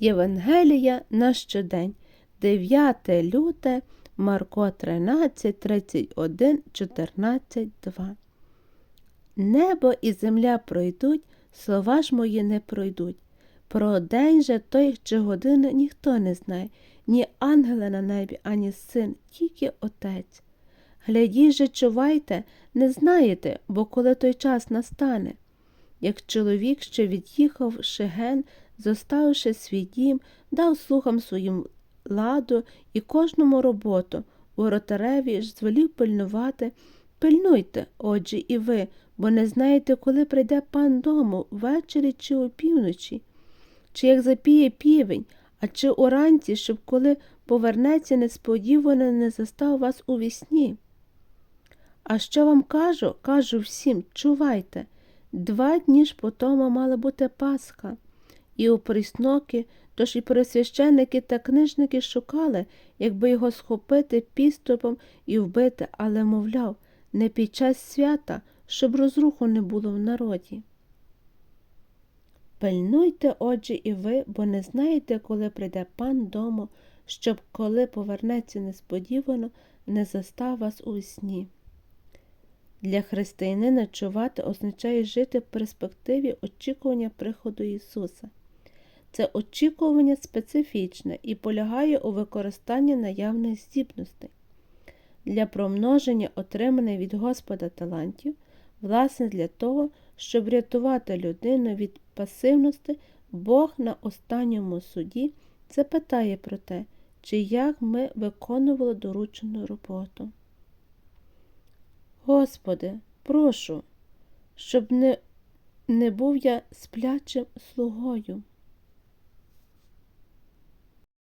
Євангелія на щодень, 9 люте, Марко 13, 31, 14, 2. Небо і земля пройдуть, слова ж мої не пройдуть. Про день же той чи годину ніхто не знає, ні ангела на небі, ані син, тільки отець. Глядіть же, чувайте, не знаєте, бо коли той час настане. Як чоловік, що від'їхав в Зоставивши свій дім, дав слухам своїм ладу і кожному роботу, воротареві ж звелів пильнувати. Пильнуйте, отже, і ви, бо не знаєте, коли прийде пан дому, ввечері чи опівночі, чи як запіє півень, а чи уранці, щоб коли повернеться несподівано не застав вас у вісні. А що вам кажу? Кажу всім, чувайте. Два дні ж по тому мала бути Пасха, і у тож і пересвященники та книжники шукали, якби його схопити підступом і вбити, але, мовляв, не під час свята, щоб розруху не було в народі. Пильнуйте, отже, і ви, бо не знаєте, коли прийде пан дому, щоб, коли повернеться несподівано, не застав вас у сні. Для християнина чувати означає жити в перспективі очікування приходу Ісуса. Це очікування специфічне і полягає у використанні наявних здібностей. Для промноження отриманих від Господа талантів, власне, для того, щоб рятувати людину від пасивності, Бог на останньому суді запитає про те, чи як ми виконували доручену роботу. Господи, прошу, щоб не, не був я сплячим слугою.